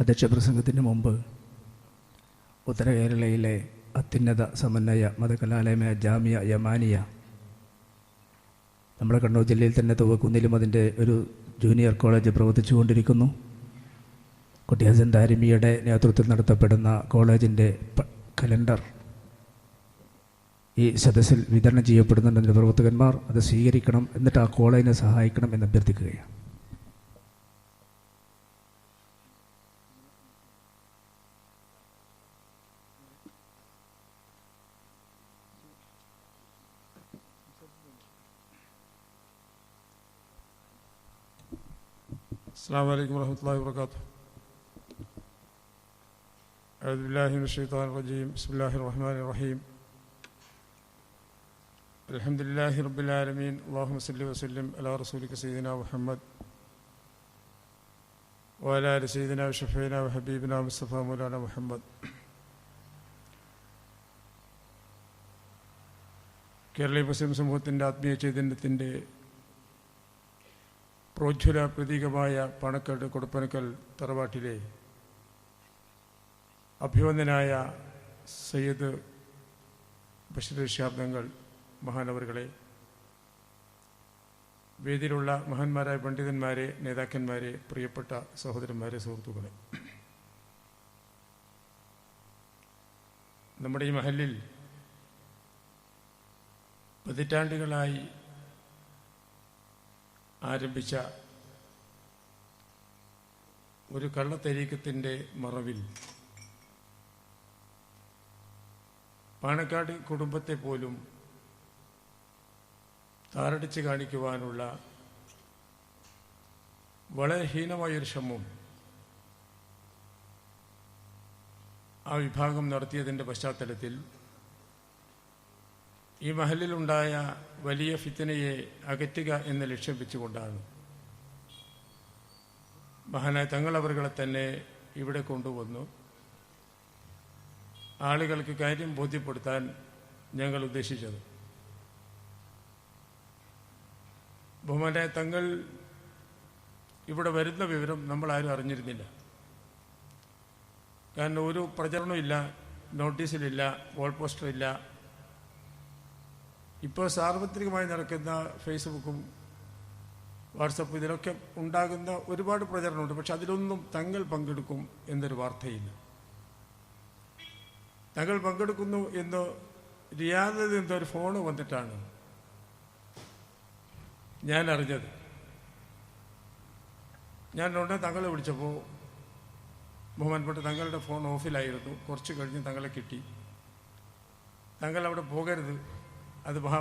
അധ്യക്ഷ പ്രസംഗത്തിന് മുമ്പ് ഉത്തര കേരളയിലെ അത്യുന്നത സമന്വയ മതകലാലയമായ ജാമിയ യമാനിയ നമ്മുടെ കണ്ണൂർ ജില്ലയിൽ തന്നെ തുവക്കുന്നിലും അതിന്റെ ഒരു ജൂനിയർ കോളേജ് പ്രവർത്തിച്ചുകൊണ്ടിരിക്കുന്നു. കുട്ടിയാസൻ ദാരിമിയുടെ നേതൃത്വത്തിൽ നടത്തപ്പെടുന്ന കോളേജിന്റെ കലണ്ടർ ഈ സദസ്സിൽ വിതരണം ചെയ്യപ്പെടുന്നുണ്ടെന്ന് പ്രവർത്തകന്മാർ അത് സ്വീകരിക്കണം എന്നിട്ട് ആ കോളേജിനെ സഹായിക്കണം എന്ന് അഭ്യർത്ഥിക്കുകയാണ്. السلام عليكم ورحمة الله وبركاته أعوذ بالله من الشيطان الرجيم بسم الله الرحمن الرحيم الحمد لله رب العالمين اللهم صل وسلم على رسولك سيدنا محمد وعلى آل سيدنا وشفينا وحبيبنا مصطفى مولانا محمد കേരളീയ മുസ്ലിം സമൂഹത്തിൻ്റെ ആത്മീയ ചൈതന്യത്തിൻ്റെ പ്രോജ്വല പ്രതീകമായ പണക്കാട് കൊടുപ്പനക്കൽ തറവാട്ടിലെ അഭിവന്ദനായ സയ്യിദ് ബഷീർ ശാബ്ദങ്ങൾ മഹാനവറുകളെ വേദിയിലുള്ള മഹാന്മാരായ പണ്ഡിതന്മാരെ നേതാക്കന്മാരെ പ്രിയപ്പെട്ട സഹോദരന്മാരെ സുഹൃത്തുക്കളെ. നമ്മുടെ ഈ മഹലിൽ പതിറ്റാണ്ടുകളായി ആരംഭിച്ച ഒരു കള്ളത്തരീക്കത്തിന്റെ മറവിൽ പാണക്കാട് കുടുംബത്തെ പോലും താരടിച്ച് കാണിക്കുവാനുള്ള വളരെ ഹീനമായൊരു ശ്രമം ആ വിഭാഗം നടത്തിയതിന്റെ പശ്ചാത്തലത്തിൽ ഈ മഹലിലുണ്ടായ വലിയ ഫിത്തനയെ അകറ്റുക എന്ന് ലക്ഷ്യം വെച്ചുകൊണ്ടാണ്. മഹാനായ തങ്ങളവറുകളെ തന്നെ ഇവിടെ കൊണ്ടുവന്നു. ആളുകൾക്ക് കാര്യം ബോധ്യപ്പെടുത്താൻ ഞങ്ങൾ ഉദ്ദേശിച്ചത്. ബഹുമാനായ തങ്ങൾ ഇവിടെ വരുന്ന വിവരം നമ്മൾ ആരും അറിഞ്ഞിരുന്നില്ല. കാരണം ഒരു പ്രചരണമില്ല നോട്ടീസിലില്ല വോൾ പോസ്റ്ററില്ല ഇപ്പോൾ സാർവത്രികമായി നടക്കുന്ന ഫേസ്ബുക്കും വാട്സപ്പും ഇതിലൊക്കെ ഉണ്ടാകുന്ന ഒരുപാട് പ്രചരണമുണ്ട്. പക്ഷെ അതിലൊന്നും തങ്ങൾ പങ്കെടുക്കും എന്നൊരു വാർത്തയില്ല. തങ്ങൾ പങ്കെടുക്കുന്നു എന്ന് റിയാദിൽ ഒരു ഫോൺ വന്നിട്ടാണ് ഞാൻ അറിഞ്ഞത്. ഞാൻ ഉടനെ തങ്ങളെ വിളിച്ചപ്പോൾ ബഹുമാൻപെട്ട് തങ്ങളുടെ ഫോൺ ഓഫിലായിരുന്നു. കുറച്ച് കഴിഞ്ഞ് തങ്ങളെ കിട്ടി. തങ്ങൾ അവിടെ പോകരുത്. അത് മഹാ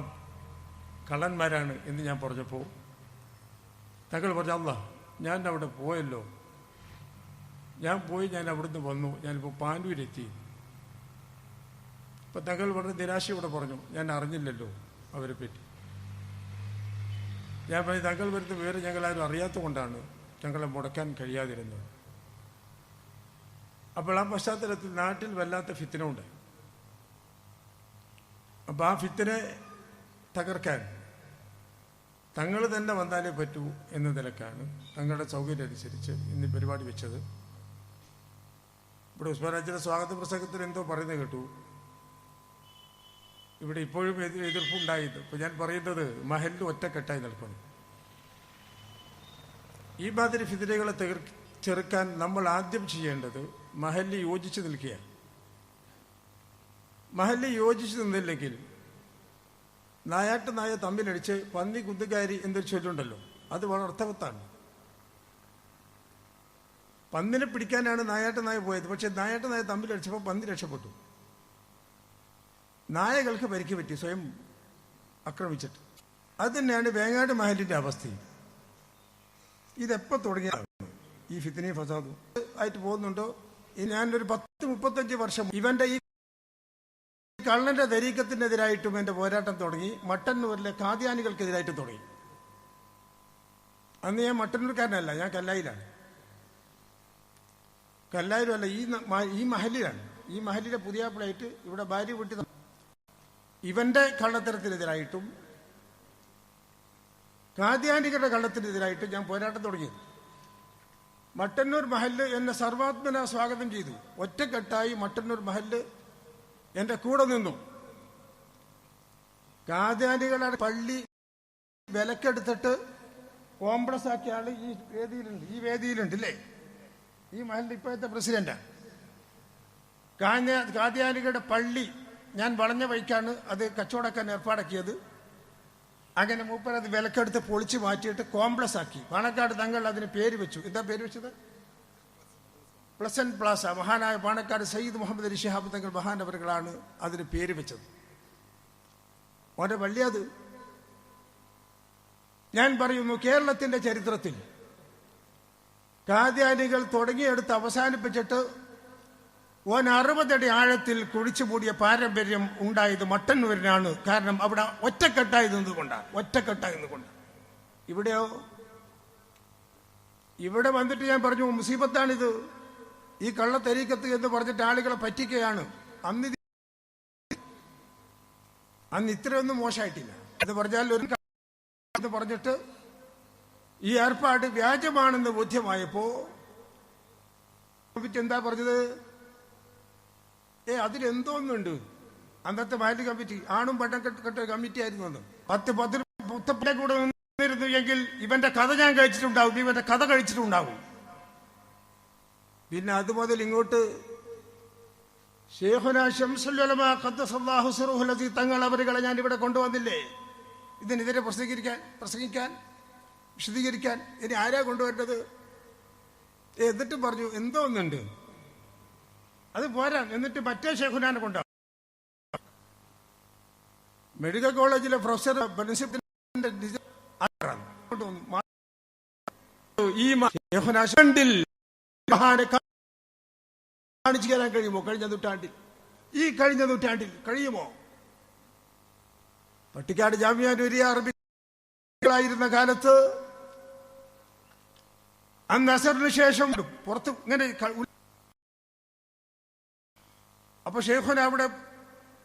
കള്ളന്മാരാണ് എന്ന് ഞാൻ പറഞ്ഞപ്പോൾ തങ്ങൾ പറഞ്ഞു അല്ല ഞാൻ അവിടെ പോയല്ലോ. ഞാൻ പോയി ഞാൻ അവിടുന്ന് വന്നു. ഞാനിപ്പോൾ പാൻഡൂരെത്തി ഇപ്പം തങ്ങൾ വളരെ നിരാശയോടെ പറഞ്ഞു ഞാൻ അറിഞ്ഞില്ലല്ലോ അവരെ പറ്റി. ഞാൻ പറഞ്ഞു തങ്ങൾ വരുന്ന വിവരം ഞങ്ങളാരും അറിയാത്ത കൊണ്ടാണ് ഞങ്ങളെ മുടക്കാൻ കഴിയാതിരുന്നത്. അപ്പോൾ ആ പശ്ചാത്തലത്തിൽ നാട്ടിൽ വല്ലാത്ത ഫിത്തിനുണ്ട് അപ്പോൾ ആ ഫിത്തിനെ തകർക്കാൻ തങ്ങൾ തന്നെ വന്നാലേ പറ്റൂ എന്ന നിലക്കാണ് തങ്ങളുടെ സൗകര്യം അനുസരിച്ച് ഇന്ന് പരിപാടി വെച്ചത്. ഇവിടെ ഉസ്മാനാജിയുടെ സ്വാഗത പ്രസംഗത്തിൽ എന്തോ പറയുന്നത് കേട്ടു. ഇവിടെ ഇപ്പോഴും എതിർ എതിർപ്പുണ്ടായത്. ഇപ്പം ഞാൻ പറയുന്നത് മഹലിൽ ഒറ്റക്കെട്ടായി നിൽക്കണം. ഈ മാതിരി ഫിതിരകളെ ചെറുക്കാൻ നമ്മൾ ആദ്യം ചെയ്യേണ്ടത് മഹലിൽ യോജിച്ച് നിൽക്കുകയാണ്. മഹലിൽ യോജിച്ചു നിന്നില്ലെങ്കിൽ നായാട്ട് നായ തമ്മിലടിച്ച് പന്നി കുന്തുകാരി എന്നൊരു ചൊല്ലുണ്ടല്ലോ. അത് വളരെ അർത്ഥവത്താണ്. പന്നിനെ പിടിക്കാനാണ് നായാട്ട് നായ പോയത്. പക്ഷെ നായാട്ട് നായ തമ്മിലടിച്ചപ്പോൾ പന്നി രക്ഷപ്പെട്ടു. നായകൾക്ക് പരിക്ക് പറ്റി സ്വയം ആക്രമിച്ചിട്ട്. അത് തന്നെയാണ് വേങ്ങാട് മഹലിന്റെ അവസ്ഥയും ഇതെപ്പോ തുടങ്ങിയ? ഈ ഫിത്തിനി ഫസാദും ആയിട്ട് പോകുന്നുണ്ടോ? ഞാനൊരു പത്ത് മുപ്പത്തഞ്ച് വർഷം ഇവന്റെ ഈ കള്ളന്റെ ദരീക്കത്തിനെതിരായിട്ടും എന്റെ പോരാട്ടം തുടങ്ങി. മട്ടന്നൂരിലെ കാദ്യാനികൾക്കെതിരായിട്ടും തുടങ്ങി. അന്ന് ഞാൻ മട്ടന്നൂർക്കാരനല്ല ഞാൻ കല്ലായിലാണ്. കല്ലായിലും അല്ല ഈ ഈ മഹലിലാണ്. ഈ മഹലിലെ പുതിയാപ്പിളായിട്ട് ഇവിടെ ഭാര്യ വീട്ടിൽ ത- ഇവന്റെ കള്ളത്തരത്തിനെതിരായിട്ടും കാദ്യാനികളുടെ കള്ളത്തിനെതിരായിട്ടും ഞാൻ പോരാട്ടം തുടങ്ങിയത്. മട്ടന്നൂർ മഹൽ എന്നെ സർവാത്മന സ്വാഗതം ചെയ്തു. ഒറ്റക്കെട്ടായി മട്ടന്നൂർ മഹല്ല് എന്റെ കൂടെ നിന്നു. കാദ്യാനികളുടെ പള്ളി വിലക്കെടുത്തിട്ട് കോംപ്ലക്സ് ആക്കിയ ആൾ ഈ വേദിയിലുണ്ട്. ഈ വേദിയിലുണ്ട് ഇല്ലേ? ഈ മഹലിന്റെ ഇപ്പോഴത്തെ പ്രസിഡന്റാ. കാഞ്ഞ കാദ്യാനികളുടെ പള്ളി ഞാൻ വളഞ്ഞ വഴിക്കാണ് അത് കച്ചവടക്കാൻ ഏർപ്പാടാക്കിയത്. അങ്ങനെ മൂപ്പർ അത് വിലക്കെടുത്ത് പൊളിച്ചു മാറ്റിയിട്ട് കോംപ്ലക്സ് ആക്കി. പാണക്കാട് തങ്ങൾ അതിന് പേര് വെച്ചു. എന്താ പേര് വെച്ചത്? പ്ലസന്റ് പ്ലാസ മഹാനായ പാണക്കാട് സയ്യിദ് മുഹമ്മദ് അലി ഷിഹാബ് തങ്ങൾ മഹാനവരുകളാണ് അതിന് പേര് വെച്ചത്. ഓന്റെ അത് ഞാൻ പറയുന്നു കേരളത്തിന്റെ ചരിത്രത്തിൽ കാദ്യാനികൾ തുടങ്ങിയെടുത്ത് അവസാനിപ്പിച്ചിട്ട് ഓൻ അറുപതടി ആഴത്തിൽ കുഴിച്ചു മൂടിയ പാരമ്പര്യം ഉണ്ടായത് മട്ടന്നൂരിനാണ്. കാരണം അവിടെ ഒറ്റക്കെട്ടായി നിന്നുകൊണ്ടാണ് ഒറ്റക്കെട്ടായി നിന്നുകൊണ്ട് ഇവിടെയോ? ഇവിടെ വന്നിട്ട് ഞാൻ പറഞ്ഞു മുസീബത്താണിത്. ഈ കള്ളത്തരീക്കത്ത് എന്ന് പറഞ്ഞിട്ട് ആളുകളെ പറ്റിക്കുകയാണ്. അന്ന് അന്ന് ഇത്രയൊന്നും മോശമായിട്ടില്ല. എന്ന് പറഞ്ഞാൽ ഒരു എന്ന് പറഞ്ഞിട്ട് ഈ ഏർപ്പാട് വ്യാജമാണെന്ന് ബോധ്യമായപ്പോ എന്താ പറഞ്ഞത്? ഏ അതിലെന്തോന്നുണ്ട്? അന്നത്തെ മാലിന്യ കമ്മിറ്റി ആണും പട്ടം കെട്ട കമ്മിറ്റി ആയിരുന്നു അന്ന്. പത്ത് പത്ത് കൂടെ നിന്നിരുന്നു എങ്കിൽ ഇവന്റെ കഥ ഞാൻ കഴിച്ചിട്ടുണ്ടാവും ഇവന്റെ കഥ കഴിച്ചിട്ടുണ്ടാവും. പിന്നെ അത് മുതൽ ഇങ്ങോട്ട് ഖദ്ദസല്ലാഹു തങ്ങൾ അവരുകളെ ഞാൻ ഇവിടെ കൊണ്ടുവന്നില്ലേ? ഇതിനെതിരെ പ്രസംഗിക്കാൻ പ്രസംഗിക്കാൻ വിശദീകരിക്കാൻ ഇനി ആരാ കൊണ്ടുവരേണ്ടത്? എന്നിട്ട് പറഞ്ഞു എന്തോ ഒന്നുണ്ട്. അത് പോരാ എന്നിട്ട് മറ്റേ ഷെഖുനാനെ കൊണ്ടാ മെഡിക്കൽ കോളേജിലെ പ്രൊഫസർ പ്രിൻസിപ്പലിന്റെ. ഈ മഹാനെ കാണിച്ചു തരാൻ കഴിയുമോ? കഴിഞ്ഞ നൂറ്റാണ്ടിൽ. ഈ കഴിഞ്ഞ നൂറ്റാണ്ടിൽ കഴിയുമോ? പട്ടിക്കാട് ജാമ്യാനൂരിയ അറബികളായിരുന്ന കാലത്ത് അന്ന് അസറിന് ശേഷം പുറത്ത് ഇങ്ങനെ അപ്പൊ ഷെയ്ഖുന അവിടെ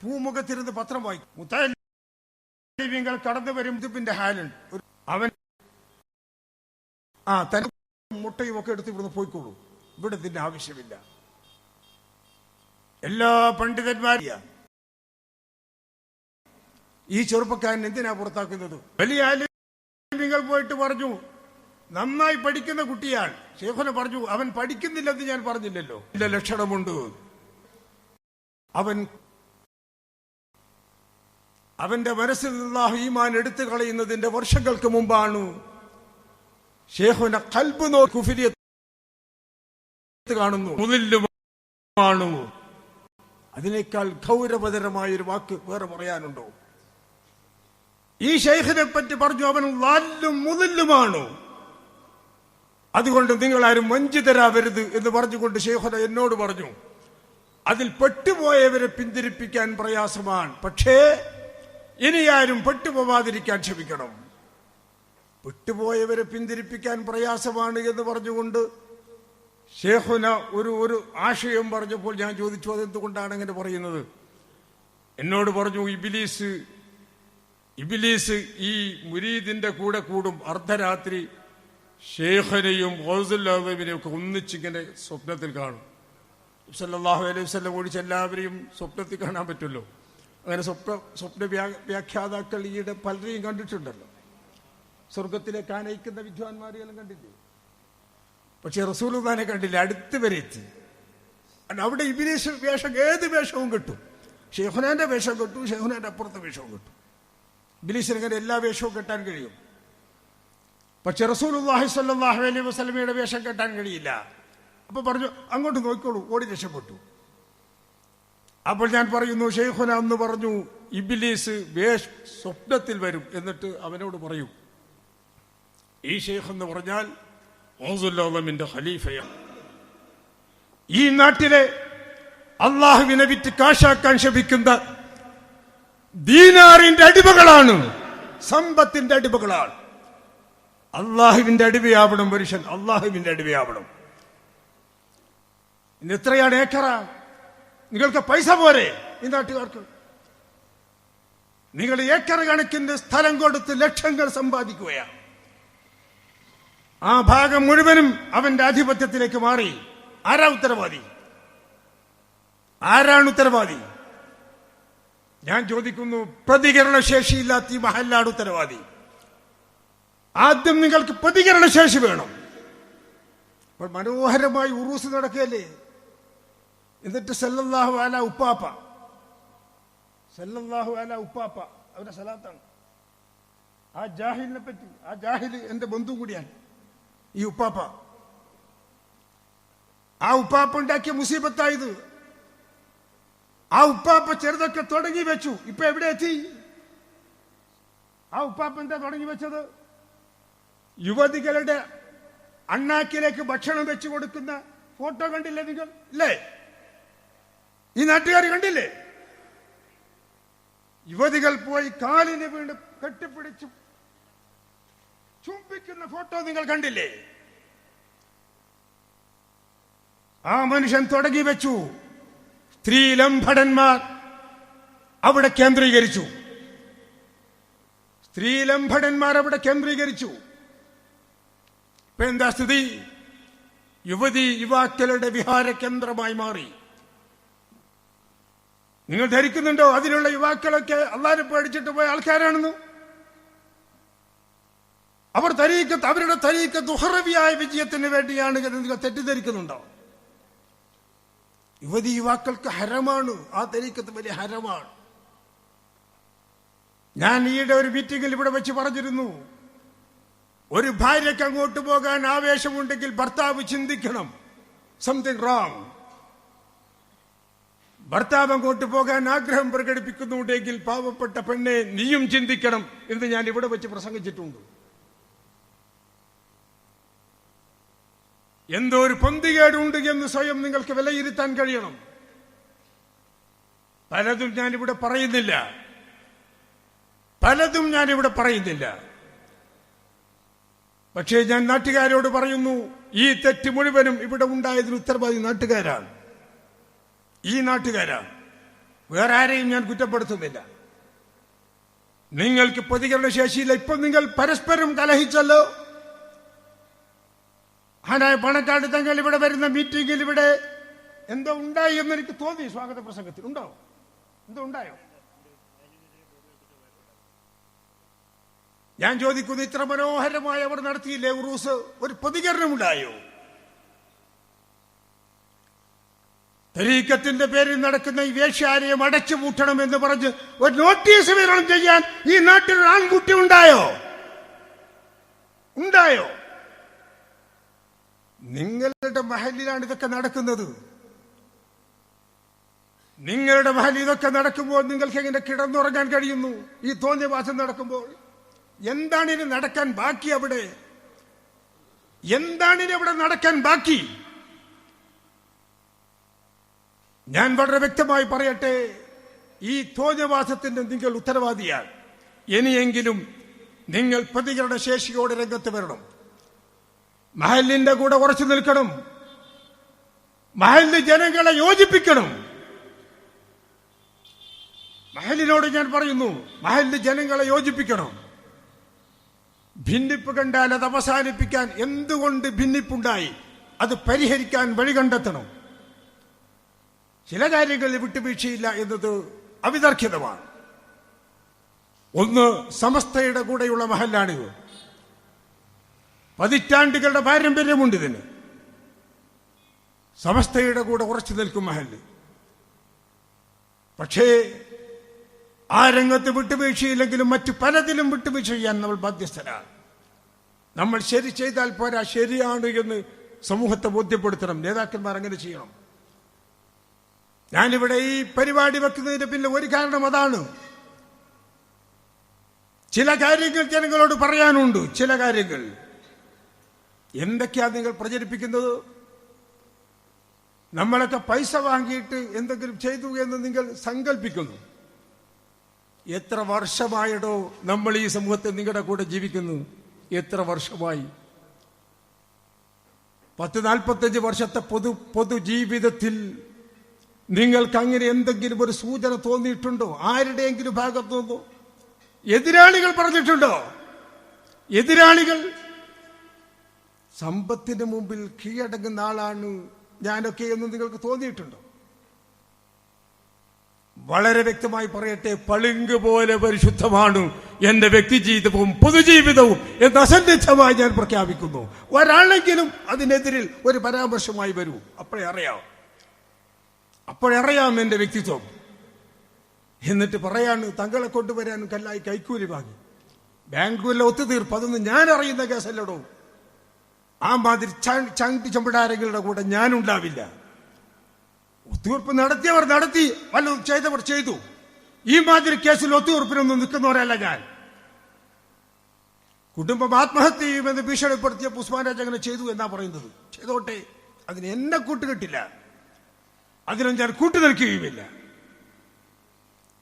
പൂമുഖത്തിരുന്ന് പത്രം വായിക്കും. മുത്തലിങ്ങൾ കടന്നു വരും ഇതിപ്പിന്റെ ഹാലുണ്ട് അവൻ ആ തന്റെ മുട്ടയും ഒക്കെ എടുത്ത് ഇവിടുന്ന് പോയിക്കോളൂ. ഇവിടെ ഇതിന്റെ ആവശ്യമില്ല. എല്ലാ പണ്ഡിതന്മാരിയ. ഈ ചെറുപ്പക്കാരൻ എന്തിനാ പുറത്താക്കുന്നത്? വലിയ ആലിമ്യങ്ങൾ പോയിട്ട് പറഞ്ഞു നന്നായി പഠിക്കുന്ന കുട്ടിയാണ്. ശേഖന പറഞ്ഞു അവൻ പഠിക്കുന്നില്ലെന്ന് ഞാൻ പറഞ്ഞില്ലല്ലോ. ഇല്ല ലക്ഷണമുണ്ട്. അവൻ അവന്റെ മനസ്സിൽ നിന്നുള്ള ഈമാൻ എടുത്തു കളയുന്നതിന്റെ വർഷങ്ങൾക്ക് മുമ്പാണ് ഷേഖുന കൽബ് നോക്കി കുഫിരിയത്ത് കാണുന്നു. മുതലുമാണ് അതിനേക്കാൾ ഗൗരവതരമായ ഒരു വാക്ക് വേറെ പറയാനുണ്ടോ? ഈ ഷെയ്ഖിനെ പറ്റി പറഞ്ഞു അവൻ ലാലും മുതലുമാണ് അതുകൊണ്ട് നിങ്ങൾ ആരും വഞ്ചിതരാവരുത് എന്ന് പറഞ്ഞുകൊണ്ട് ഷെയ്ഖുന എന്നോട് പറഞ്ഞു. അതിൽ പെട്ടുപോയവരെ പിന്തിരിപ്പിക്കാൻ പ്രയാസമാണ്. പക്ഷേ ഇനി ആരും പെട്ടുപോവാതിരിക്കാൻ ക്ഷമിക്കണം. പെട്ടുപോയവരെ പിന്തിരിപ്പിക്കാൻ പ്രയാസമാണ് എന്ന് പറഞ്ഞുകൊണ്ട് ഷേഖുന ഒരു ഒരു ആശയം പറഞ്ഞപ്പോൾ ഞാൻ ചോദിച്ചു അതെന്തുകൊണ്ടാണ് അങ്ങനെ പറയുന്നത്? എന്നോട് പറഞ്ഞു ഇബിലീസ് ഇബിലീസ് ഈ മുരീദിന്റെ കൂടെ കൂടും. അർദ്ധരാത്രി ഷേഖനെയും ഹോസുല്ലാഹുബിനെയും ഒക്കെ ഒന്നിച്ചിങ്ങനെ സ്വപ്നത്തിൽ കാണും. സല്ലല്ലാഹു അലൈഹി വസല്ലം ഒഴിച്ച് എല്ലാവരെയും സ്വപ്നത്തിൽ കാണാൻ പറ്റുമല്ലോ. അങ്ങനെ സ്വപ്ന സ്വപ്ന വ്യാ- വ്യാഖ്യാതാക്കൾ ഈയിടെ പലരെയും കണ്ടിട്ടുണ്ടല്ലോ. സ്വർഗത്തിലേക്ക് ആനയിക്കുന്ന വിദ്വാൻമാരെയെല്ലാം കണ്ടില്ലേ? പക്ഷെ റസൂലുദാനെ കണ്ടില്ല. അടുത്ത് വരെ എത്തി. അവിടെ ഇബിലീസ് വേഷം ഏത് വേഷവും കിട്ടും. ഷെഹുനാന്റെ വേഷം കിട്ടും ഷെഹുനാന്റെ അപ്പുറത്തെ വേഷവും കിട്ടും. ഇബിലീസിന് അങ്ങനെ എല്ലാ വേഷവും കെട്ടാൻ കഴിയും. പക്ഷെ റസൂലുള്ളാഹി സ്വല്ലല്ലാഹു അലൈഹി വസല്ലമയുടെ വേഷം കെട്ടാൻ കഴിയില്ല. അപ്പൊ പറഞ്ഞു അങ്ങോട്ട് നോക്കിക്കോളൂ. ഓടി രക്ഷപ്പെട്ടു. അപ്പോൾ ഞാൻ പറയുന്നു ഷെയ്ഖുന എന്ന് പറഞ്ഞു ഇബിലീസ് വേഷ് സ്വപ്നത്തിൽ വരും. എന്നിട്ട് അവനോട് പറയൂ. ഈ ഷെയ്ഖ് എന്ന് പറഞ്ഞാൽ ഓസുല്ലാമിന്റെ ഖലീഫയാണ്. ഈ നാട്ടിലെ അള്ളാഹുവിനെ വിറ്റ് കാശാക്കാൻ ശ്രമിക്കുന്ന ദീനാറിന്റെ അടിമകളാണ്. സമ്പത്തിന്റെ അടിമകളാണ്. അള്ളാഹുവിന്റെ അടിമയാവണം പുരുഷൻ അള്ളാഹുവിന്റെ അടിമയാവണം. ഇന്ന് എത്രയാണ് ഏക്കറ? നിങ്ങൾക്ക് പൈസ പോരെ ഈ നാട്ടുകാർക്ക്? നിങ്ങൾ ഏക്കർ കണക്കിന്റെ സ്ഥലം കൊടുത്ത് ലക്ഷങ്ങൾ സമ്പാദിക്കുകയാണ്. ആ ഭാഗം മുഴുവനും അവന്റെ ആധിപത്യത്തിലേക്ക് മാറി. ആരാ ഉത്തരവാദി? ആരാണ് ഉത്തരവാദി? ഞാൻ ചോദിക്കുന്നു പ്രതികരണ ശേഷിയില്ലാത്ത ഈ മഹല്ലാണ് ഉത്തരവാദി. ആദ്യം നിങ്ങൾക്ക് പ്രതികരണ ശേഷി വേണം. അപ്പോൾ മനോഹരമായി ഉറൂസ് നടക്കുകയല്ലേ? എന്നിട്ട് സല്ലല്ലാഹു അല ഉപ്പാപ്പ. സല്ലല്ലാഹു അല ഉപ്പാപ്പ അവരുടെ സലാത്താണ്. ആ ജാഹിലിനെ പറ്റി ആ ജാഹിൽ എന്റെ ബന്ധു കൂടിയാണ്. ഈ ഉപ്പാപ്പ. ആ ഉപ്പാപ്പ ഉണ്ടാക്കിയ മുസീബത്തായത്. ആ ഉപ്പാപ്പ ചെറുതൊക്കെ തുടങ്ങി വെച്ചു. ഇപ്പൊ എവിടെ എത്തി? ആ ഉപ്പാപ്പ എന്താ തുടങ്ങി വെച്ചത്? യുവതികളുടെ അണ്ണാക്കിലേക്ക് ഭക്ഷണം വെച്ചു കൊടുക്കുന്ന ഫോട്ടോ കണ്ടില്ലേ നിങ്ങൾ? ഇല്ലേ? ഈ നാട്ടുകാർ കണ്ടില്ലേ? യുവതികൾ പോയി കാലിന് വീണ്ടും കെട്ടിപ്പിടിച്ചു ചുംബിക്കുന്ന ഫോട്ടോ നിങ്ങൾ കണ്ടില്ലേ? ആ മനുഷ്യൻ തുടങ്ങി വെച്ചു. സ്ത്രീലംഭടന്മാർ അവിടെ കേന്ദ്രീകരിച്ചു. സ്ത്രീലംഭടന്മാർ അവിടെ കേന്ദ്രീകരിച്ചു. ഇപ്പൊ എന്താ സ്ഥിതി? യുവതി യുവാക്കളുടെ വിഹാര കേന്ദ്രമായി മാറി. നിങ്ങൾ ധരിക്കുന്നുണ്ടോ? അതിലുള്ള യുവാക്കളൊക്കെ അള്ളാരെ പേടിച്ചിട്ട് പോയ ആൾക്കാരാണെന്ന്? അവർ തരീക്കത്ത് അവരുടെ തരീക്കത്ത് ദുഹറവിയായ വിജയത്തിന് വേണ്ടിയാണ് തെറ്റിദ്ധരിക്കുന്നുണ്ടോ? യുവതി യുവാക്കൾക്ക് ഹരമാണ്. ആ തരീക്കത്ത് വലിയ ഹരമാണ്. ഞാൻ ഈയിടെ ഒരു മീറ്റിംഗിൽ ഇവിടെ വെച്ച് പറഞ്ഞിരുന്നു. ഒരു ഭാര്യയ്ക്ക് അങ്ങോട്ട് പോകാൻ ആവേശമുണ്ടെങ്കിൽ ഭർത്താവ് ചിന്തിക്കണം. സംതിങ് റോങ് ഭർത്താവ് അങ്ങോട്ട് പോകാൻ ആഗ്രഹം പ്രകടിപ്പിക്കുന്നുണ്ടെങ്കിൽ പാവപ്പെട്ട പെണ്ണെ നീയും ചിന്തിക്കണം എന്ന് ഞാൻ ഇവിടെ വെച്ച് പ്രസംഗിച്ചിട്ടുണ്ട്. എന്തോ ഒരു പൊന്തികേടുണ്ട് എന്ന് സ്വയം നിങ്ങൾക്ക് വിലയിരുത്താൻ കഴിയണം. പലതും ഞാനിവിടെ പറയുന്നില്ല. പലതും ഞാനിവിടെ പറയുന്നില്ല. പക്ഷേ ഞാൻ നാട്ടുകാരോട് പറയുന്നു ഈ തെറ്റ് മുഴുവനും ഇവിടെ ഉണ്ടായതിന് ഉത്തരവാദി നാട്ടുകാരാണ്. ഈ നാട്ടുകാരാണ്. വേറെ ആരെയും ഞാൻ കുറ്റപ്പെടുത്തുന്നില്ല. നിങ്ങൾക്ക് പ്രതികരണ ശേഷിയില്ല ഇപ്പൊ നിങ്ങൾ പരസ്പരം കലഹിച്ചല്ലോ. ആനായ പണക്കാട് തങ്ങൾ ഇവിടെ വരുന്ന മീറ്റിംഗിൽ ഇവിടെ എന്തോ ഉണ്ടായി എന്ന് എനിക്ക് തോന്നി സ്വാഗത പ്രസംഗത്തിൽ. ഉണ്ടോ? എന്തോ ഉണ്ടായോ? ഞാൻ ചോദിക്കുന്നു ഇത്ര മനോഹരമായി അവർ നടത്തിയില്ലേ ഉറൂസ് ഒരു പ്രതികരണമുണ്ടായോ തെരീക്കത്തിന്റെ പേരിൽ നടക്കുന്ന ഈ വേശ്യാലയം അടച്ചു പൂട്ടണം എന്ന് പറഞ്ഞ് ഒരു നോട്ടീസ് വിതരണം ചെയ്യാൻ ഈ നാട്ടിൽ ആൺകുട്ടി ഉണ്ടായോ? ഉണ്ടായോ? നിങ്ങളുടെ മഹലിലാണ് ഇതൊക്കെ നടക്കുന്നത്. നിങ്ങളുടെ മഹൽ ഇതൊക്കെ നടക്കുമ്പോൾ നിങ്ങൾക്ക് എങ്ങനെ കിടന്നുറങ്ങാൻ കഴിയുന്നു? ഈ തോന്നിയവാസം നടക്കുമ്പോൾ എന്താണ് ഇനി നടക്കാൻ ബാക്കി അവിടെ? എന്താണ് ഇനി അവിടെ നടക്കാൻ ബാക്കി? ഞാൻ വളരെ വ്യക്തമായി പറയട്ടെ ഈ തോന്നിയവാസത്തിന്റെ നിങ്ങൾ ഉത്തരവാദിയാണ്. ഇനിയെങ്കിലും നിങ്ങൾ പ്രതികളുടെ ശേഷിയോടെ രംഗത്ത് വരണം. മഹലിന്റെ കൂടെ ഉറച്ചു നിൽക്കണം. മഹലിന് ജനങ്ങളെ യോജിപ്പിക്കണം. മഹലിനോട് ഞാൻ പറയുന്നു മഹലിന് ജനങ്ങളെ യോജിപ്പിക്കണം. ഭിന്നിപ്പ് കണ്ടാൽ അത് അവസാനിപ്പിക്കാൻ എന്തുകൊണ്ട് ഭിന്നിപ്പുണ്ടായി? അത് പരിഹരിക്കാൻ വഴി കണ്ടെത്തണം. ചില കാര്യങ്ങളിൽ വിട്ടുവീഴ്ചയില്ല എന്നത് അവിതർക്കിതമാണ് ഒന്ന് സമസ്തയുടെ കൂടെയുള്ള മഹലാണിത് പതിറ്റാണ്ടുകളുടെ പാരമ്പര്യമുണ്ട് ഇതിന്. സമസ്തയുടെ കൂടെ ഉറച്ചു നിൽക്കും മഹൽ. പക്ഷേ ആ രംഗത്ത് വിട്ടുവീഴ്ചയില്ലെങ്കിലും മറ്റു പലതിലും വിട്ടുവീഴ്ച ചെയ്യാൻ നമ്മൾ ബാധ്യസ്ഥരാണ്. നമ്മൾ ശരി ചെയ്താൽ പോരാ ശരിയാണ് എന്ന് സമൂഹത്തെ ബോധ്യപ്പെടുത്തണം. നേതാക്കന്മാർ അങ്ങനെ ചെയ്യണം. ഞാനിവിടെ ഈ പരിപാടി വെക്കുന്നതിന് പിന്നെ ഒരു കാരണം അതാണ്. ചില കാര്യങ്ങൾ ജനങ്ങളോട് പറയാനുണ്ട്. ചില കാര്യങ്ങൾ. എന്തൊക്കെയാ നിങ്ങൾ പ്രചരിപ്പിക്കുന്നത്? നമ്മളൊക്കെ പൈസ വാങ്ങിയിട്ട് എന്തെങ്കിലും ചെയ്തു എന്ന് നിങ്ങൾ സങ്കല്പിക്കുന്നു എത്ര വർഷമായിടോ നമ്മൾ ഈ സമൂഹത്തിൽ നിങ്ങളുടെ കൂടെ ജീവിക്കുന്നു? എത്ര വർഷമായി? പത്ത് നാൽപ്പത്തഞ്ച് വർഷത്തെ പൊതു പൊതുജീവിതത്തിൽ നിങ്ങൾക്ക് അങ്ങനെ എന്തെങ്കിലും ഒരു സൂചന തോന്നിയിട്ടുണ്ടോ? ആരുടെയെങ്കിലും ഭാഗത്തു നിന്നോ എതിരാളികൾ പറഞ്ഞിട്ടുണ്ടോ? എതിരാളികൾ സമ്പത്തിന് മുമ്പിൽ കീഴടങ്ങുന്ന ആളാണ് ഞാനൊക്കെ എന്ന് നിങ്ങൾക്ക് തോന്നിയിട്ടുണ്ടോ? വളരെ വ്യക്തമായി പറയട്ടെ പളുങ്ക് പോലെ പരിശുദ്ധമാണ് എന്റെ വ്യക്തിജീവിതവും പൊതുജീവിതവും എന്ന് അസന്നിഗ്ധമായി ഞാൻ പ്രഖ്യാപിക്കുന്നു. ഒരാളെങ്കിലും അതിനെതിരിൽ ഒരു പരാമർശമായി വരൂ. അപ്പോഴേ അറിയാം. അപ്പോഴറിയാം എന്റെ വ്യക്തിത്വം. എന്നിട്ട് പറയാണ് തങ്ങളെ കൊണ്ടുവരാൻ കല്ലായി കൈക്കൂലി വാങ്ങി. ബാങ്കുകളിലെ ഒത്തുതീർപ്പ് അതൊന്നും ഞാൻ അറിയുന്ന കേസല്ലടോ. ആ മാതിരി ചണ്ടി ചമ്പിടാരങ്ങളുടെ കൂടെ ഞാനുണ്ടാവില്ല. ഒത്തുതീർപ്പ് നടത്തിയവർ നടത്തി വല്ലതും ചെയ്തവർ ചെയ്തു. ഈ മാതിരി കേസിൽ ഒത്തുതീർപ്പിനൊന്നും നിൽക്കുന്നവരല്ല ഞാൻ. കുടുംബം ആത്മഹത്യ ചെയ്യുമെന്ന് ഭീഷണിപ്പെടുത്തിയ ഉസ്മാൻ രാജ അങ്ങനെ ചെയ്തു എന്നാ പറയുന്നത്. ചെയ്തോട്ടെ അതിന് എന്നെ കൂട്ടുകെട്ടില്ല. അതിനും ഞാൻ കൂട്ടുനിൽക്കുകയുമില്ല.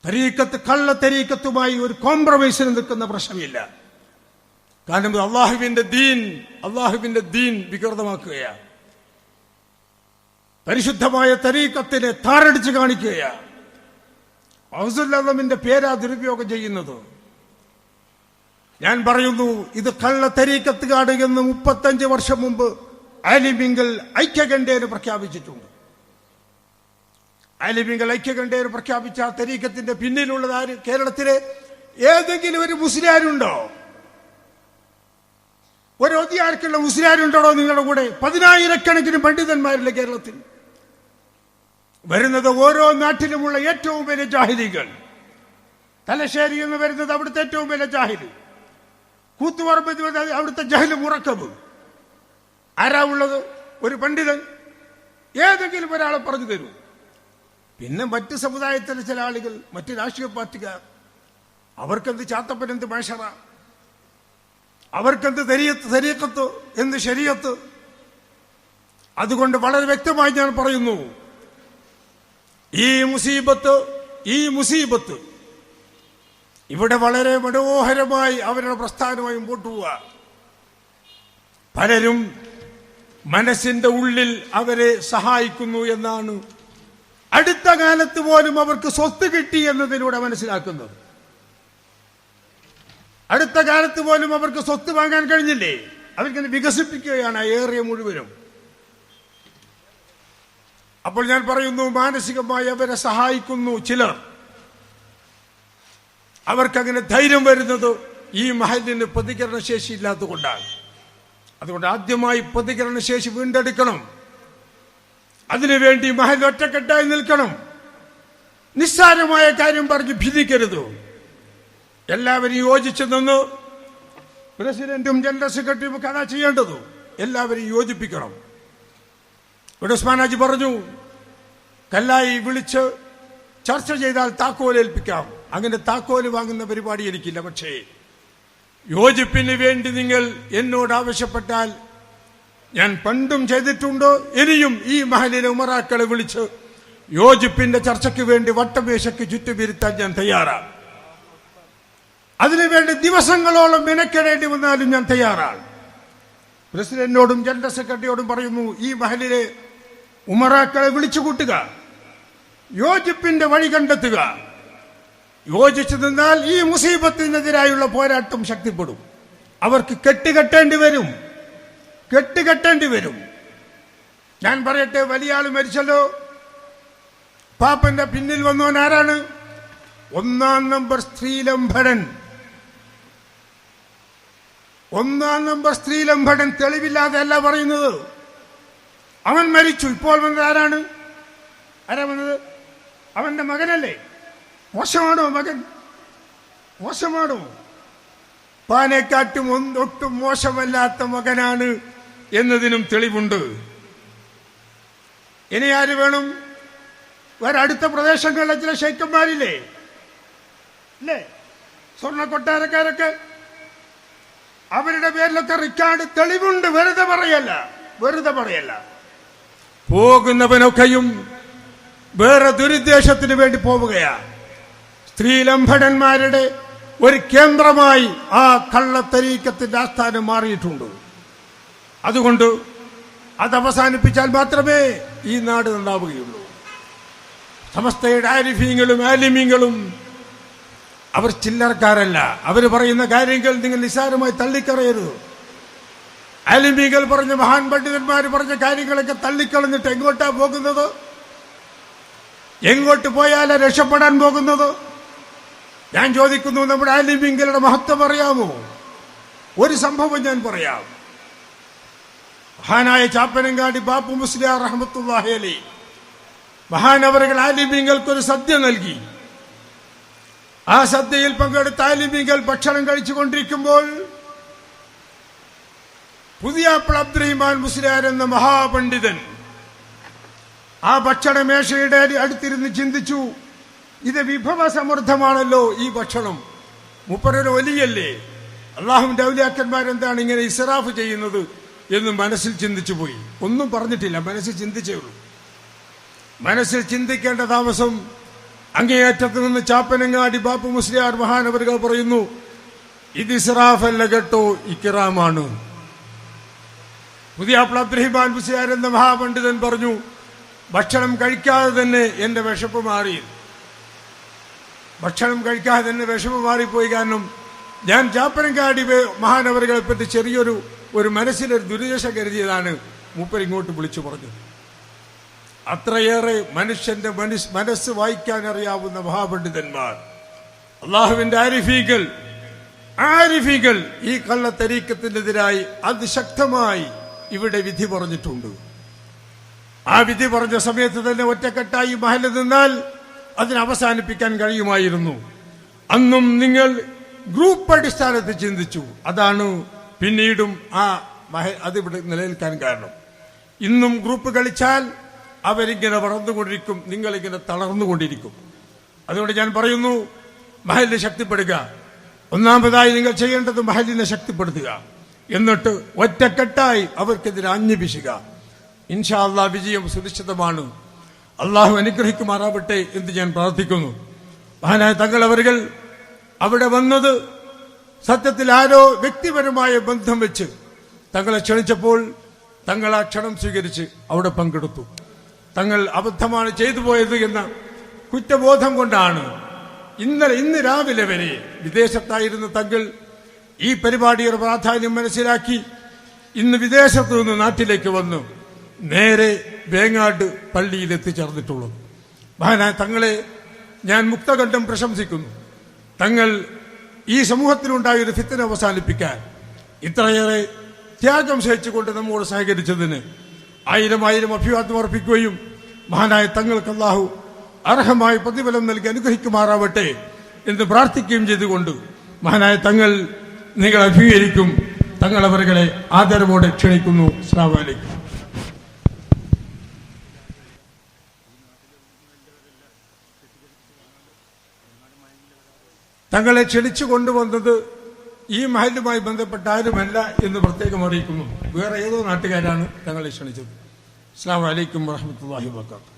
തരീക്കത്ത് കള്ള തരീക്കത്തുമായി ഒരു കോംപ്രമൈസിന് നിൽക്കുന്ന പ്രശ്നമില്ല. കാരണം അള്ളാഹുബിന്റെ ദീൻ അള്ളാഹുവിന്റെ ദീൻ വികൃതമാക്കുകയാണ്. പരിശുദ്ധമായ തരീക്കത്തിനെ താറടിച്ച് കാണിക്കുകയാണ്. ഔസുല്ലമിന്റെ പേരാ ദുരുപയോഗം ചെയ്യുന്നത്. ഞാൻ പറയുന്നു ഇത് കള്ള തരീക്കത്തുകാട് എന്ന് മുപ്പത്തഞ്ച് വർഷം മുമ്പ് ആലിമിങ്കൽ ഐക്യകണ്ഠേന് പ്രഖ്യാപിച്ചിട്ടുണ്ട്. ആലിമിങ്കൽ ഐക്യകണ്ഠേന് പ്രഖ്യാപിച്ച തരീക്കത്തിന്റെ പിന്നിലുള്ളത് ആര്? കേരളത്തിലെ ഏതെങ്കിലും ഒരു മുസ്ലിയാരുണ്ടോ? ഒരു ഒതിയാർക്കുള്ള മുസ്ലിയാരുണ്ടോ നിങ്ങളുടെ കൂടെ? പതിനായിരക്കണക്കിന് പണ്ഡിതന്മാരില്ല കേരളത്തിൽ. വരുന്നത് ഓരോ നാട്ടിലുമുള്ള ഏറ്റവും വലിയ ജാഹിദികൾ തലശ്ശേരി എന്ന് വരുന്നത് അവിടുത്തെ ഏറ്റവും വലിയ ജാഹിദ് കൂത്തുപറമ്പ് അവിടുത്തെ ജഹൽ മുറക്കബ്. ആരാ ഉള്ളത്? ഒരു പണ്ഡിതൻ. ഏതെങ്കിലും ഒരാളെ പറഞ്ഞു തരൂ. പിന്നെ മറ്റ് സമുദായത്തിലെ ചില ആളുകൾ മറ്റ് രാഷ്ട്രീയ പാർട്ടിക്കാർ. അവർക്കെന്ത് ചാത്തപ്പനെന്ത് മേഷറാണ് മേഷറ? അവർക്കെന്ത് തെരിയത്ത് തെരീക്കത്ത് എന്ത് ശരീരത്ത്? അതുകൊണ്ട് വളരെ വ്യക്തമായി ഞാൻ പറയുന്നു ഈ മുസീബത്ത് ഈ മുസീബത്ത് ഇവിടെ വളരെ മനോഹരമായി അവരുടെ പ്രസ്ഥാനമായി മുമ്പോട്ട് പോവുക പലരും മനസ്സിന്റെ ഉള്ളിൽ അവരെ സഹായിക്കുന്നു എന്നാണ് അടുത്ത കാലത്ത് പോലും അവർക്ക് സ്വത്ത് കിട്ടി എന്നതിലൂടെ മനസ്സിലാക്കുന്നത്. അടുത്ത കാലത്ത് പോലും അവർക്ക് സ്വത്ത് വാങ്ങാൻ കഴിഞ്ഞില്ലേ? അവർക്കത് വികസിപ്പിക്കുകയാണ് ആ ഏറിയ മുഴുവനും. അപ്പോൾ ഞാൻ പറയുന്നു മാനസികമായി അവരെ സഹായിക്കുന്നു ചിലർ. അവർക്കങ്ങനെ ധൈര്യം വരുന്നത് ഈ മഹലിന് പ്രതികരണശേഷി ഇല്ലാത്തതുകൊണ്ടാണ്. അതുകൊണ്ട് ആദ്യമായി പ്രതികരണശേഷി വീണ്ടെടുക്കണം. അതിനുവേണ്ടി മഹൽ ഒറ്റക്കെട്ടായി നിൽക്കണം. നിസ്സാരമായ കാര്യം പറഞ്ഞ് ഭിന്നിക്കരുത്. എല്ലാവരും യോജിച്ചു നിന്ന് പ്രസിഡന്റും ജനറൽ സെക്രട്ടറിയും ഒക്കെ അതാ ചെയ്യേണ്ടത്. എല്ലാവരും യോജിപ്പിക്കണം. ഉസ്മാനാജി പറഞ്ഞു കല്ലായി വിളിച്ച് ചർച്ച ചെയ്താൽ താക്കോൽ ഏൽപ്പിക്കാം. അങ്ങനെ താക്കോൽ വാങ്ങുന്ന പരിപാടി എനിക്കില്ല. പക്ഷേ യോജിപ്പിന് വേണ്ടി നിങ്ങൾ എന്നോട് ആവശ്യപ്പെട്ടാൽ ഞാൻ പണ്ടും ചെയ്തിട്ടുണ്ട്. ഇനിയും ഈ മഹലിലെ ഉമറാക്കളെ വിളിച്ച് യോജിപ്പിന്റെ ചർച്ചയ്ക്ക് വേണ്ടി വട്ടമേശയ്ക്ക് ചുറ്റുപിരുത്താൻ ഞാൻ തയ്യാറാണ്. അതിനുവേണ്ടി ദിവസങ്ങളോളം മെനക്കെടേണ്ടി വന്നാലും ഞാൻ തയ്യാറാണ്. പ്രസിഡന്റിനോടും ജനറൽ സെക്രട്ടറിയോടും പറയുന്നു ഈ മഹലിലെ ഉമറാക്കളെ വിളിച്ചു കൂട്ടുക യോജിപ്പിന്റെ വഴി കണ്ടെത്തുക. യോജിച്ചു നിന്നാൽ ഈ മുസീബത്തിനെതിരായുള്ള പോരാട്ടം ശക്തിപ്പെടും. അവർക്ക് കെട്ടുകെട്ടേണ്ടി വരും. കെട്ടുകെട്ടേണ്ടി വരും. ഞാൻ പറയട്ടെ വലിയ ആൾ മരിച്ചല്ലോ. പാപ്പന്റെ പിന്നിൽ വന്നവൻ ആരാണ് ഒന്നാം നമ്പർ സ്ത്രീലംഭടൻ ഒന്നാം നമ്പർ സ്ത്രീലംഭടൻ തെളിവില്ലാതെ അല്ല പറയുന്നത്. അവൻ മരിച്ചു. ഇപ്പോൾ വന്നത് ആരാണ്? ആരാ വന്നത്? അവന്റെ മകനല്ലേ? മോശമാണോ മകൻ? മോശമാണോ? പാനേക്കാട്ടും ഒട്ടും മോശമല്ലാത്ത മകനാണ് എന്നതിനും തെളിവുണ്ട്. ഇനി ആര് വേണം? വേറെ അടുത്ത പ്രദേശങ്ങളിലെ ചില ശൈക്കന്മാരില്ലേ അല്ലേ? സ്വർണ കൊട്ടാരക്കാരൊക്കെ അവരുടെ പേരിലൊക്കെ റിക്കാർഡ് തെളിവുണ്ട് വെറുതെ പറയല്ല വെറുതെ പറയല്ല. പോകുന്നവനൊക്കെയും വേറെ ദുരുദ്ദേശത്തിന് വേണ്ടി പോവുകയാ. സ്ത്രീലംഭടന്മാരുടെ ഒരു കേന്ദ്രമായി ആ കള്ളത്തരീക്കത്തിന്റെ ആസ്ഥാനം മാറിയിട്ടുണ്ട്. അതുകൊണ്ട് അത് അവസാനിപ്പിച്ചാൽ മാത്രമേ ഈ നാട് നന്നാവുകയുള്ളൂ. സമസ്തയുടെ ആരിഫീങ്ങളും ആലിമീങ്ങളും അവർ ചില്ലറക്കാരല്ല. അവർ പറയുന്ന കാര്യങ്ങൾ നിങ്ങൾ നിസ്സാരമായി തള്ളിക്കറയരുത് അലിമീകൾ പറഞ്ഞ മഹാൻ പണ്ഡിതന്മാർ പറഞ്ഞ കാര്യങ്ങളൊക്കെ തള്ളിക്കളഞ്ഞിട്ട് എങ്ങോട്ടാ പോകുന്നത്? എങ്ങോട്ട് പോയാലാ രക്ഷപ്പെടാൻ പോകുന്നത്? ഞാൻ ചോദിക്കുന്നു നമ്മുടെ ആലിമീങ്ങളുടെ മഹത്വം അറിയാമോ? ഒരു സംഭവം ഞാൻ പറയാം. മഹാനായ ചാപ്പനങ്കാടി ബാപ്പു മുസ്ലിയാർ റഹമത്തുല്ലാഹി മഹാൻ മഹാനവറുകൾ ആലിമീങ്ങൾക്ക് ഒരു സദ്യ നൽകി. ആ സദ്യയിൽ പങ്കെടുത്ത ആലിമീങ്ങൾ ഭക്ഷണം കഴിച്ചുകൊണ്ടിരിക്കുമ്പോൾ പുതിയ അബ്ദുറഹിമാൻ മുസ്ലിയാർ എന്ന മഹാപണ്ഡിതൻ ആ ഭക്ഷണമേശയുടെ അടുത്തിരുന്ന് ചിന്തിച്ചു ഇത് വിഭവസമൃദ്ധമാണല്ലോ ഈ ഭക്ഷണം. മുപ്പരൊരു ഒലിയല്ലേ അള്ളാഹുവിന്റെ ഔലിയാക്കന്മാരെന്താണ് ഇങ്ങനെ ഇസറാഫ് ചെയ്യുന്നത്? എന്ന് മനസ്സിൽ ചിന്തിച്ചു പോയി. ഒന്നും പറഞ്ഞിട്ടില്ല. മനസ്സിൽ ചിന്തിച്ചേ ഉള്ളൂ. മനസ്സിൽ ചിന്തിക്കേണ്ട താമസം അങ്ങേയറ്റത്ത് നിന്ന് ചാപ്പനങ്ങാടി ബാപ്പു മുസ്ലിയാർ മഹാനവരുകൾ പറയുന്നു ഇത് ഇസ്രാഫല്ല കേട്ടോ ഇക്കിറാമാണ്. പുതിയ അബ്ദുറഹിമാൻ മുസ്ലിയാർ എന്ന മഹാപണ്ഡിതൻ പറഞ്ഞു ഭക്ഷണം കഴിക്കാതെ തന്നെ എന്റെ വിശപ്പ് മാറി. ഭക്ഷണം കഴിക്കാതെ തന്നെ വിഷമം മാറിപ്പോയി കാരണം ഞാൻ ചാപ്പനങ്ങാടി വേ- മഹാനവറുകളെ പറ്റി ചെറിയൊരു ഒരു മനസ്സിലൊരു ദുരിദശ കരുതിയതാണ് മൂപ്പർ ഇങ്ങോട്ട് വിളിച്ചു പറഞ്ഞത് അത്രയേറെ മനുഷ്യന്റെ മനസ് മനസ്സ് വായിക്കാൻ അറിയാവുന്ന മഹാപണ്ഡിതന്മാർ. അള്ളാഹുവിന്റെ ആരിഫീകൾ ആരിഫീകൾ ഈ കള്ളത്തരീക്കത്തിനെതിരായി അതിശക്തമായി ഇവിടെ വിധി പറഞ്ഞിട്ടുണ്ട്. ആ വിധി പറഞ്ഞ സമയത്ത് തന്നെ ഒറ്റക്കെട്ടായി മഹൽ നിന്നാൽ അതിനെ അവസാനിപ്പിക്കാൻ കഴിയുമായിരുന്നു. അന്നും നിങ്ങൾ ഗ്രൂപ്പ് അടിസ്ഥാനത്തിൽ ചിന്തിച്ചു. അതാണ് പിന്നീടും ആ മഹ അതിവിടെ നിലനിൽക്കാൻ കാരണം. ഇന്നും ഗ്രൂപ്പ് കളിച്ചാൽ അവരിങ്ങനെ വളർന്നുകൊണ്ടിരിക്കും നിങ്ങളിങ്ങനെ തളർന്നുകൊണ്ടിരിക്കും. അതുകൊണ്ട് ഞാൻ പറയുന്നു മഹലിനെ ശക്തിപ്പെടുക. ഒന്നാമതായി നിങ്ങൾ ചെയ്യേണ്ടത് മഹലിനെ ശക്തിപ്പെടുത്തുക. എന്നിട്ട് ഒറ്റക്കെട്ടായി അവർക്കെതിരെ അന്വേഷിക്കുക. ഇൻഷാ വിജയം സുനിശ്ചിതമാണ്. അള്ളാഹു അനുഗ്രഹിക്കുമാറാവട്ടെ എന്ന് ഞാൻ പ്രാർത്ഥിക്കുന്നു. മഹാനായ തങ്ങൾ അവരുകൾ അവിടെ വന്നത് സത്യത്തിൽ ആരോ വ്യക്തിപരമായ ബന്ധം വെച്ച് തങ്ങളെ ക്ഷണിച്ചപ്പോൾ തങ്ങൾ ആ ക്ഷണം സ്വീകരിച്ച് അവിടെ പങ്കെടുത്തു. തങ്ങൾ അബദ്ധമാണ് ചെയ്തു പോയത് എന്ന കുറ്റബോധം കൊണ്ടാണ് ഇന്നലെ ഇന്ന് രാവിലെ വരെ വിദേശത്തായിരുന്ന തങ്ങൾ ഈ പരിപാടിയുടെ പ്രാധാന്യം മനസ്സിലാക്കി ഇന്ന് വിദേശത്തു നിന്ന് നാട്ടിലേക്ക് വന്നു. നേരെ വേങ്ങാട് പള്ളിയിൽ എത്തിച്ചേർന്നിട്ടുള്ളത്. മഹാനായ തങ്ങളെ ഞാൻ മുക്തകണ്ഠം പ്രശംസിക്കുന്നു. തങ്ങൾ ഈ സമൂഹത്തിനുണ്ടായൊരു ഫിത്തിനെ അവസാനിപ്പിക്കാൻ ഇത്രയേറെ ത്യാഗം സഹിച്ചുകൊണ്ട് നമ്മോട് സഹകരിച്ചതിന് ആയിരം ആയിരം അഭിവാദ്യം അർപ്പിക്കുകയും മഹാനായ തങ്ങൾക്ക് അള്ളാഹു അർഹമായ പ്രതിഫലം നൽകി അനുഗ്രഹിക്കുമാറാവട്ടെ എന്ന് പ്രാർത്ഥിക്കുകയും ചെയ്തുകൊണ്ട് മഹാനായ തങ്ങൾ നിങ്ങൾ അഭിമുഖീകരിക്കും. തങ്ങളവരുകളെ ആദരവോടെ ക്ഷണിക്കുന്നു. അസ്സാം വലൈക്കും തങ്ങളെ ക്ഷണിച്ചു കൊണ്ടുവന്നത് ഈ മഹലുമായി ബന്ധപ്പെട്ട ആരുമല്ല എന്ന് പ്രത്യേകം അറിയിക്കുന്നു. വേറെ ഏതോ നാട്ടുകാരാണ് തങ്ങളെ ക്ഷണിച്ചത്. അസ്സാം വലൈക്കും വാഹമത്തല്ലാഹി വാത്തു